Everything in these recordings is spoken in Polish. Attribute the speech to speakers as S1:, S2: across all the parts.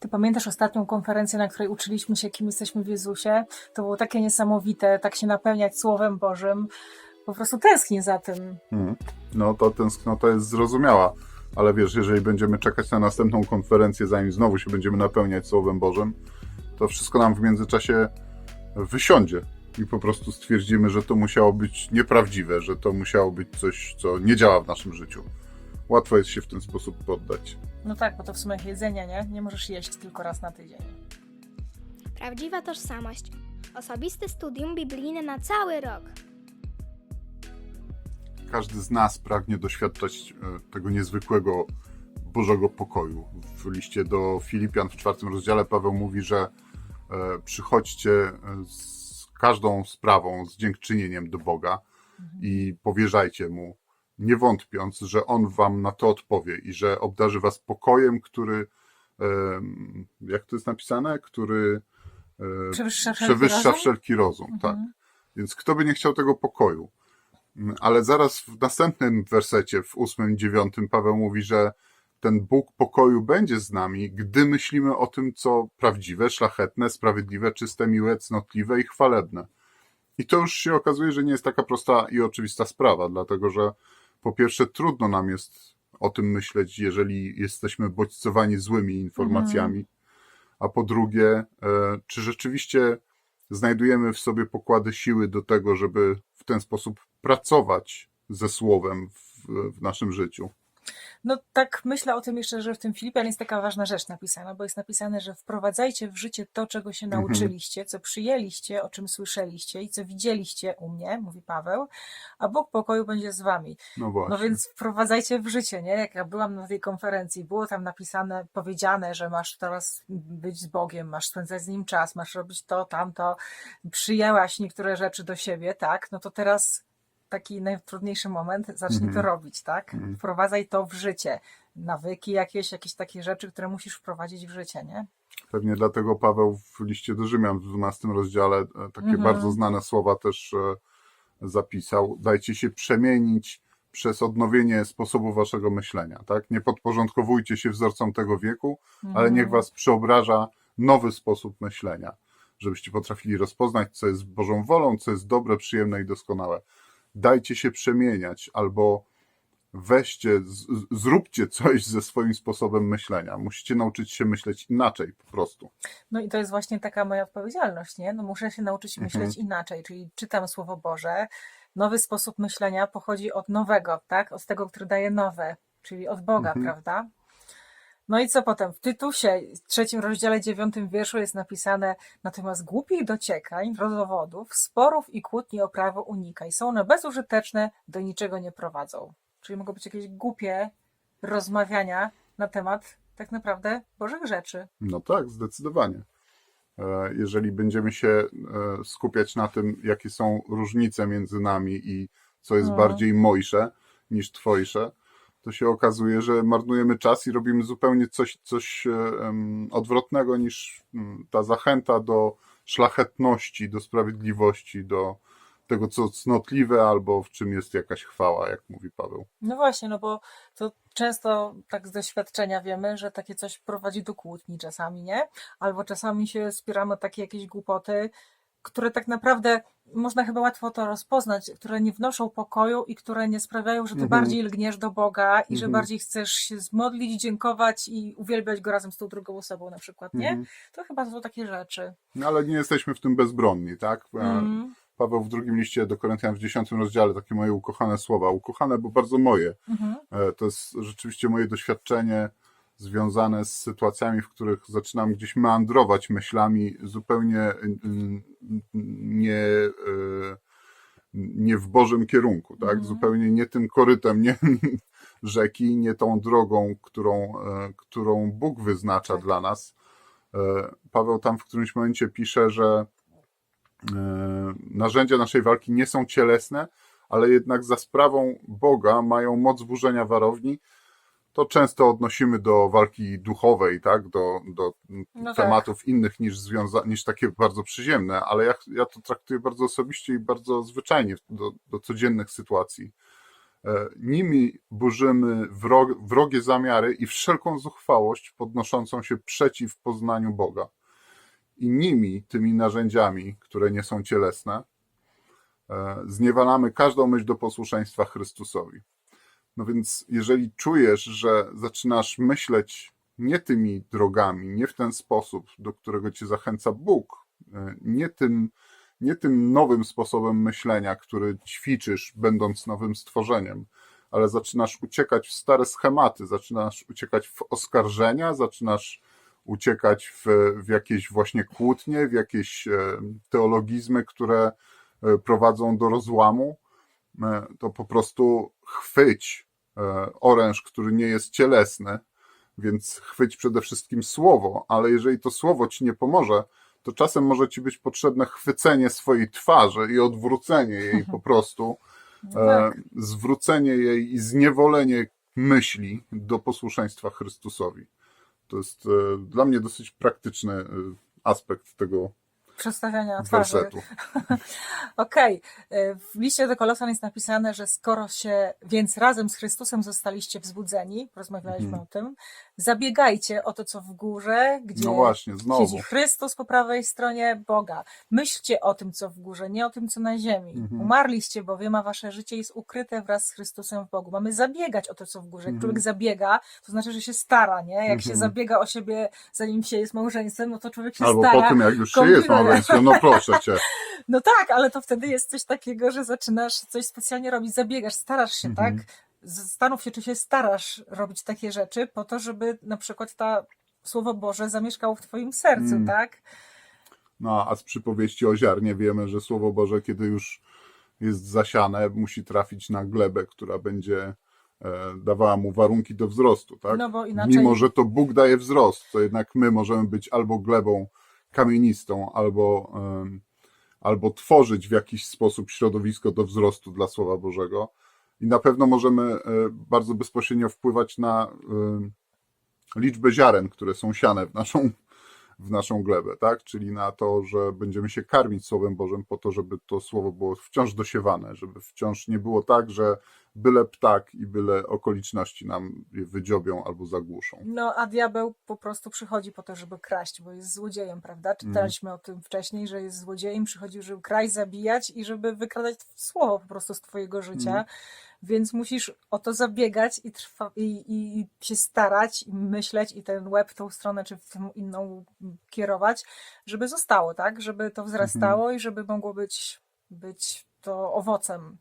S1: Ty pamiętasz ostatnią konferencję, na której uczyliśmy się, kim jesteśmy w Jezusie? To było takie niesamowite, tak się napełniać Słowem Bożym. Po prostu tęsknię za tym.
S2: Mhm. No to tęsknota jest zrozumiała, ale wiesz, jeżeli będziemy czekać na następną konferencję, zanim znowu się będziemy napełniać Słowem Bożym, to wszystko nam w międzyczasie wysiądzie i po prostu stwierdzimy, że to musiało być nieprawdziwe, że to musiało być coś, co nie działa w naszym życiu. Łatwo jest się w ten sposób poddać.
S1: No tak, bo to w sumie jak jedzenie, nie? Nie możesz jeść tylko raz na tydzień.
S3: Prawdziwa tożsamość. Osobiste studium biblijne na cały rok.
S2: Każdy z nas pragnie doświadczać e, tego niezwykłego Bożego pokoju. W liście do Filipian w czwartym rozdziale Paweł mówi, że e, przychodźcie e, z każdą sprawą, z dziękczynieniem do Boga i powierzajcie Mu, nie wątpiąc, że On Wam na to odpowie i że obdarzy Was pokojem, który, jak to jest napisane, który e,
S1: Przewyższa wszelki
S2: przewyższa
S1: rozum?
S2: wszelki rozum.
S1: Mhm.
S2: Tak. Więc kto by nie chciał tego pokoju? Mm, Ale zaraz w następnym wersecie, w ósmym dziewiątym, Paweł mówi, że ten Bóg pokoju będzie z nami, gdy myślimy o tym, co prawdziwe, szlachetne, sprawiedliwe, czyste, miłe, cnotliwe i chwalebne. I to już się okazuje, że nie jest taka prosta i oczywista sprawa, dlatego że po pierwsze trudno nam jest o tym myśleć, jeżeli jesteśmy bodźcowani złymi informacjami, a po drugie, e, czy rzeczywiście znajdujemy w sobie pokłady siły do tego, żeby w ten sposób pracować ze słowem w, w naszym życiu.
S1: No tak myślę o tym jeszcze, że w tym Filipian jest taka ważna rzecz napisana, bo jest napisane, że wprowadzajcie w życie to, czego się
S2: Mhm.
S1: nauczyliście, co przyjęliście, o czym słyszeliście i co widzieliście u mnie, mówi Paweł, a Bóg pokoju będzie z wami.
S2: No właśnie.
S1: No więc wprowadzajcie w życie, nie? Jak ja byłam na tej konferencji, było tam napisane, powiedziane, że masz teraz być z Bogiem, masz spędzać z Nim czas, masz robić to, tamto, przyjęłaś niektóre rzeczy do siebie, tak? No to teraz taki najtrudniejszy moment, zacznij
S2: Mhm.
S1: to robić, tak?
S2: Mhm.
S1: Wprowadzaj to w życie. Nawyki jakieś, jakieś takie rzeczy, które musisz wprowadzić w życie, nie?
S2: Pewnie dlatego Paweł w liście do Rzymian w 12 rozdziale e, takie
S1: Mhm.
S2: bardzo znane słowa też e, zapisał. Dajcie się przemienić przez odnowienie sposobu waszego myślenia. Tak? Nie podporządkowujcie się wzorcom tego wieku, ale niech was przeobraża nowy sposób myślenia, żebyście potrafili rozpoznać, co jest Bożą wolą, co jest dobre, przyjemne i doskonałe. Dajcie się przemieniać albo weźcie, z, zróbcie coś ze swoim sposobem myślenia. Musicie nauczyć się myśleć inaczej po prostu.
S1: No i to jest właśnie taka moja odpowiedzialność, nie? No muszę się nauczyć
S2: Mhm.
S1: myśleć inaczej, czyli czytam Słowo Boże. Nowy sposób myślenia pochodzi od nowego, tak? Od tego, który daje nowe, czyli od Boga,
S2: Mhm.
S1: prawda? No i co potem? W Tytusie, w trzecim rozdziale, dziewiątym wierszu jest napisane natomiast głupich dociekań, rozwodów, sporów i kłótni o prawo unikaj. Są one bezużyteczne, do niczego nie prowadzą. Czyli mogą być jakieś głupie rozmawiania na temat tak naprawdę Bożych rzeczy.
S2: No tak, zdecydowanie. E, Jeżeli będziemy się e, skupiać na tym, jakie są różnice między nami i co jest
S1: No.
S2: bardziej mojsze niż twojsze, to się okazuje, że marnujemy czas i robimy zupełnie coś, coś e, odwrotnego niż mm, ta zachęta do szlachetności, do sprawiedliwości, do tego, co cnotliwe albo w czym jest jakaś chwała, jak mówi Paweł.
S1: No właśnie, no bo to często tak z doświadczenia wiemy, że takie coś prowadzi do kłótni czasami, nie? Albo czasami się spieramy takie jakieś głupoty, które tak naprawdę można chyba łatwo to rozpoznać, które nie wnoszą pokoju i które nie sprawiają, że ty
S2: Mhm.
S1: bardziej lgniesz do Boga i że
S2: Mhm.
S1: bardziej chcesz się zmodlić, dziękować i uwielbiać Go razem z tą drugą osobą na przykład, nie?
S2: Mhm.
S1: To chyba są takie rzeczy.
S2: No, ale nie jesteśmy w tym bezbronni, tak? E, Paweł w drugim liście do Koryntian w dziesiątym rozdziale, takie moje ukochane słowa. Ukochane, bo bardzo moje.
S1: mhm.
S2: E, To jest rzeczywiście moje doświadczenie związane z sytuacjami, w których zaczynam gdzieś meandrować myślami zupełnie nie, e, nie w Bożym kierunku, tak?
S1: Mhm.
S2: Zupełnie nie tym korytem, nie rzeki, nie tą drogą, którą, e, którą Bóg wyznacza
S1: Tak.
S2: dla nas. E, Paweł tam w którymś momencie pisze, że narzędzia naszej walki nie są cielesne, ale jednak za sprawą Boga mają moc burzenia warowni. To często odnosimy do walki duchowej, tak? do, do
S1: No tak.
S2: tematów innych niż, związa- niż takie bardzo przyziemne, ale ja, ja to traktuję bardzo osobiście i bardzo zwyczajnie do, do codziennych sytuacji. E, Nimi burzymy wro- wrogie zamiary i wszelką zuchwałość podnoszącą się przeciw poznaniu Boga. I nimi, tymi narzędziami, które nie są cielesne, e, zniewalamy każdą myśl do posłuszeństwa Chrystusowi. No więc, jeżeli czujesz, że zaczynasz myśleć nie tymi drogami, nie w ten sposób, do którego cię zachęca Bóg, e, nie tym, nie tym nowym sposobem myślenia, który ćwiczysz, będąc nowym stworzeniem, ale zaczynasz uciekać w stare schematy, zaczynasz uciekać w oskarżenia, zaczynasz uciekać w, w jakieś właśnie kłótnie, w jakieś e, teologizmy, które e, prowadzą do rozłamu, to po prostu chwyć oręż, który nie jest cielesny, więc chwyć przede wszystkim słowo, ale jeżeli to słowo ci nie pomoże, to czasem może ci być potrzebne chwycenie swojej twarzy i odwrócenie jej po prostu,
S1: No
S2: e,
S1: tak.
S2: zwrócenie jej i zniewolenie myśli do posłuszeństwa Chrystusowi. To jest e, dla mnie dosyć praktyczny e, aspekt tego
S1: Przestawiania twarzy. Okej, y, w liście do Kolosan jest napisane, że skoro się więc razem z Chrystusem zostaliście wzbudzeni, rozmawialiśmy
S2: Mhm.
S1: o tym, zabiegajcie o to, co w górze, gdzie
S2: No właśnie,
S1: siedzi Chrystus po prawej stronie Boga. Myślcie o tym, co w górze, nie o tym, co na ziemi.
S2: Mhm.
S1: Umarliście bowiem, a wasze życie jest ukryte wraz z Chrystusem w Bogu. Mamy zabiegać o to, co w górze. Jak
S2: Mhm.
S1: człowiek zabiega, to znaczy, że się stara, nie? Jak się
S2: Mhm.
S1: zabiega o siebie, zanim się jest małżeństwem, no to człowiek się
S2: Albo
S1: stara.
S2: po tym, jak już się jest
S1: kombinuje.
S2: No proszę cię.
S1: No tak, ale to wtedy jest coś takiego, że zaczynasz coś specjalnie robić, zabiegasz, starasz się,
S2: Mhm.
S1: tak? Zastanów się, czy się starasz robić takie rzeczy po to, żeby na przykład ta Słowo Boże zamieszkało w twoim sercu,
S2: Mm.
S1: tak?
S2: No, a z przypowieści o ziarnie wiemy, że Słowo Boże, kiedy już jest zasiane, musi trafić na glebę, która będzie e, dawała mu warunki do wzrostu, tak?
S1: No bo inaczej...
S2: Mimo, że to Bóg daje wzrost, to jednak my możemy być albo glebą kamienistą, albo, albo tworzyć w jakiś sposób środowisko do wzrostu dla Słowa Bożego. I na pewno możemy e, bardzo bezpośrednio wpływać na liczbę ziaren, które są siane w naszą, w naszą glebę, tak? Czyli na to, że będziemy się karmić Słowem Bożym po to, żeby to Słowo było wciąż dosiewane, żeby wciąż nie było tak, że byle ptak i byle okoliczności nam je wydziobią albo zagłuszą.
S1: No, a diabeł po prostu przychodzi po to, żeby kraść, bo jest złodziejem, prawda?
S2: Mhm.
S1: Czytaliśmy o tym wcześniej, że jest złodziejem, przychodził, żeby kraść, zabijać i żeby wykradać słowo po prostu z twojego życia.
S2: Mhm.
S1: Więc musisz o to zabiegać i, trwa, i, i, i się starać, i myśleć, i ten łeb w tą stronę, czy w tą inną kierować, żeby zostało, tak? Żeby to wzrastało
S2: Mhm.
S1: i żeby mogło być, być to owocem.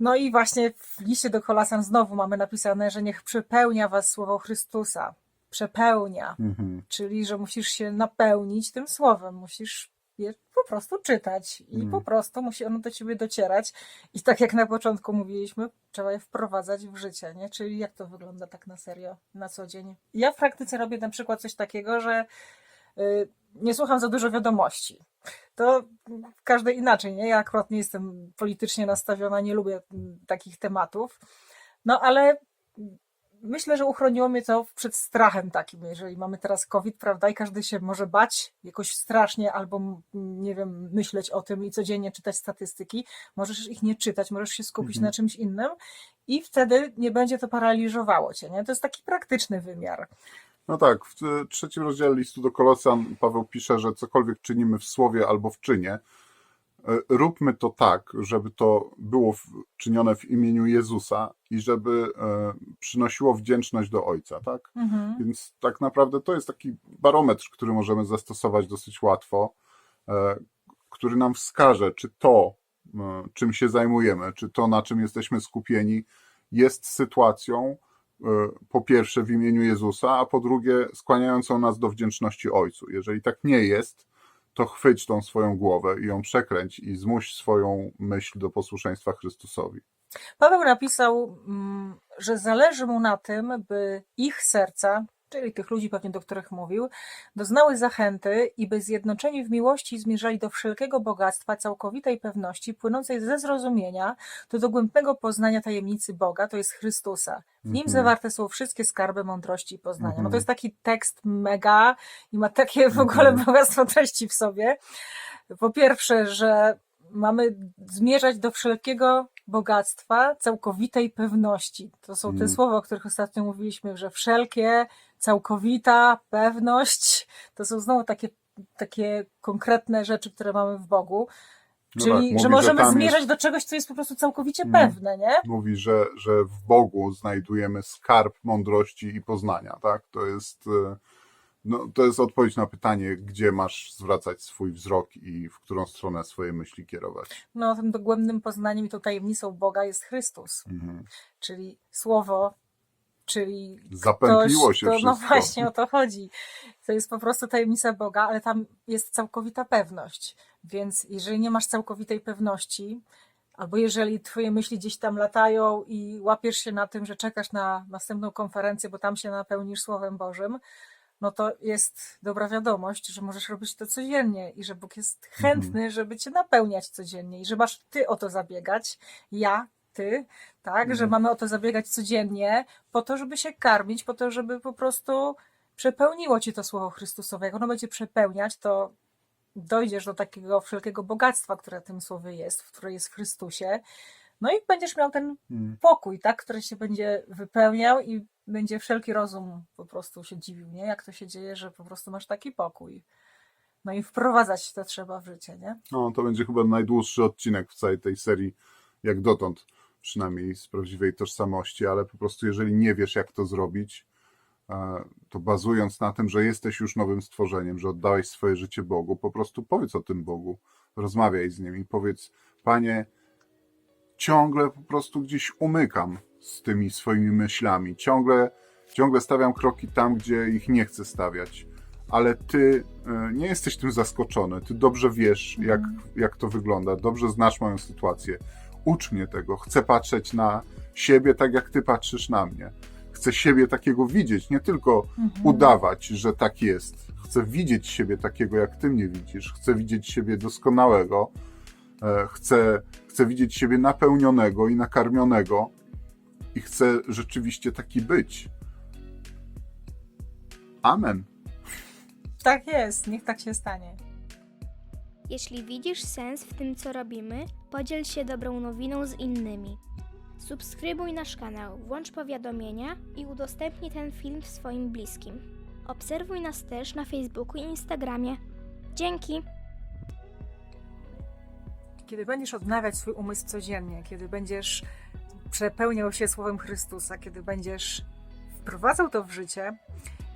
S1: No i właśnie w liście do Kolasan znowu mamy napisane, że niech przepełnia was słowo Chrystusa. Przepełnia,
S2: Mhm.
S1: czyli że musisz się napełnić tym słowem, musisz je po prostu czytać i
S2: Mm.
S1: po prostu musi ono do ciebie docierać. I tak jak na początku mówiliśmy, trzeba je wprowadzać w życie, nie? Czyli jak to wygląda tak na serio, na co dzień. Ja w praktyce robię na przykład coś takiego, że y, nie słucham za dużo wiadomości. To każdy inaczej, nie? Ja akurat nie jestem politycznie nastawiona, nie lubię mm, takich tematów. No ale myślę, że uchroniło mnie to przed strachem takim, jeżeli mamy teraz COVID, prawda, i każdy się może bać jakoś strasznie, albo nie wiem, myśleć o tym i codziennie czytać statystyki. Możesz ich nie czytać, możesz się skupić
S2: Mhm.
S1: na czymś innym i wtedy nie będzie to paraliżowało cię, nie? To jest taki praktyczny wymiar.
S2: No tak, w trzecim rozdziale listu do Kolosan Paweł pisze, że cokolwiek czynimy w słowie albo w czynie, róbmy to tak, żeby to było czynione w imieniu Jezusa i żeby e, przynosiło wdzięczność do Ojca, tak?
S1: Mhm.
S2: Więc tak naprawdę to jest taki barometr, który możemy zastosować dosyć łatwo, e, który nam wskaże, czy to, e, czym się zajmujemy, czy to, na czym jesteśmy skupieni, jest sytuacją, e, po pierwsze w imieniu Jezusa, a po drugie skłaniającą nas do wdzięczności Ojcu. Jeżeli tak nie jest, to chwyć tą swoją głowę i ją przekręć i zmuś swoją myśl do posłuszeństwa Chrystusowi.
S1: Paweł napisał, mm, że zależy mu na tym, by ich serca, czyli tych ludzi pewnie, do których mówił, doznały zachęty i by zjednoczeni w miłości zmierzali do wszelkiego bogactwa, całkowitej pewności, płynącej ze zrozumienia, do dogłębnego poznania tajemnicy Boga, to jest Chrystusa. W nim
S2: Mhm.
S1: zawarte są wszystkie skarby mądrości i poznania. No
S2: Mhm.
S1: to jest taki tekst mega i ma takie w ogóle
S2: Mhm.
S1: bogactwo treści w sobie. Po pierwsze, że mamy zmierzać do wszelkiego bogactwa, całkowitej pewności. To są te
S2: Mm.
S1: słowa, o których ostatnio mówiliśmy, że wszelkie, całkowita pewność, to są znowu takie, takie konkretne rzeczy, które mamy w Bogu.
S2: No
S1: Czyli,
S2: tak,
S1: że
S2: mówi, że
S1: możemy
S2: tam
S1: zmierzać
S2: jest-
S1: do czegoś, co jest po prostu całkowicie
S2: Mm.
S1: pewne, nie?
S2: Mówi, że, że w Bogu znajdujemy skarb mądrości i poznania, tak? To jest, e, no, to jest odpowiedź na pytanie, gdzie masz zwracać swój wzrok i w którą stronę swoje myśli kierować.
S1: No, tym dogłębnym poznaniem i tą tajemnicą Boga jest Chrystus,
S2: Mhm.
S1: czyli Słowo, czyli
S2: Zapętliło
S1: ktoś,
S2: się
S1: to,
S2: wszystko.
S1: No właśnie o to chodzi. To jest po prostu tajemnica Boga, ale tam jest całkowita pewność. Więc jeżeli nie masz całkowitej pewności, albo jeżeli twoje myśli gdzieś tam latają i łapiesz się na tym, że czekasz na następną konferencję, bo tam się napełnisz Słowem Bożym, no to jest dobra wiadomość, że możesz robić to codziennie i że Bóg jest chętny, żeby cię napełniać codziennie i że masz ty o to zabiegać, ja, ty, tak, że
S2: Mhm.
S1: mamy o to zabiegać codziennie, po to, żeby się karmić, po to, żeby po prostu przepełniło ci to słowo Chrystusowe. Jak ono będzie przepełniać, to dojdziesz do takiego wszelkiego bogactwa, które w tym słowie jest, w które jest w Chrystusie. No i będziesz miał ten
S2: Mhm.
S1: pokój, tak, który się będzie wypełniał i będzie wszelki rozum po prostu się dziwił, nie? Jak to się dzieje, że po prostu masz taki pokój. No i wprowadzać to trzeba w życie, nie?
S2: No, to będzie chyba najdłuższy odcinek w całej tej serii, jak dotąd, przynajmniej z prawdziwej tożsamości, ale po prostu jeżeli nie wiesz, jak to zrobić, e, to bazując na tym, że jesteś już nowym stworzeniem, że oddałeś swoje życie Bogu, po prostu powiedz o tym Bogu, rozmawiaj z Nim i powiedz, Panie, ciągle po prostu gdzieś umykam z tymi swoimi myślami, ciągle, ciągle stawiam kroki tam, gdzie ich nie chcę stawiać. Ale ty e, nie jesteś tym zaskoczony. Ty dobrze wiesz, jak, jak to wygląda, dobrze znasz moją sytuację. Ucz mnie tego. Chcę patrzeć na siebie tak, jak ty patrzysz na mnie. Chcę siebie takiego widzieć, nie tylko udawać, że tak jest. Chcę widzieć siebie takiego, jak ty mnie widzisz. Chcę widzieć siebie doskonałego. E, Chcę, chcę widzieć siebie napełnionego i nakarmionego. I chcę rzeczywiście taki być. Amen.
S1: Tak jest, niech tak się stanie.
S3: Jeśli widzisz sens w tym, co robimy, podziel się dobrą nowiną z innymi. Subskrybuj nasz kanał, włącz powiadomienia i udostępnij ten film swoim bliskim. Obserwuj nas też na Facebooku i Instagramie. Dzięki!
S1: Kiedy będziesz odnawiać swój umysł codziennie, kiedy będziesz przepełniał się słowem Chrystusa, kiedy będziesz wprowadzał to w życie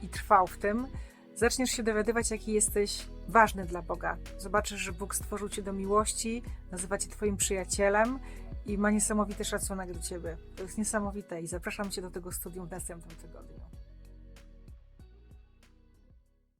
S1: i trwał w tym, zaczniesz się dowiadywać, jaki jesteś ważny dla Boga. Zobaczysz, że Bóg stworzył cię do miłości, nazywa cię twoim przyjacielem i ma niesamowity szacunek do ciebie. To jest niesamowite i zapraszam cię do tego studium w następnym tygodniu.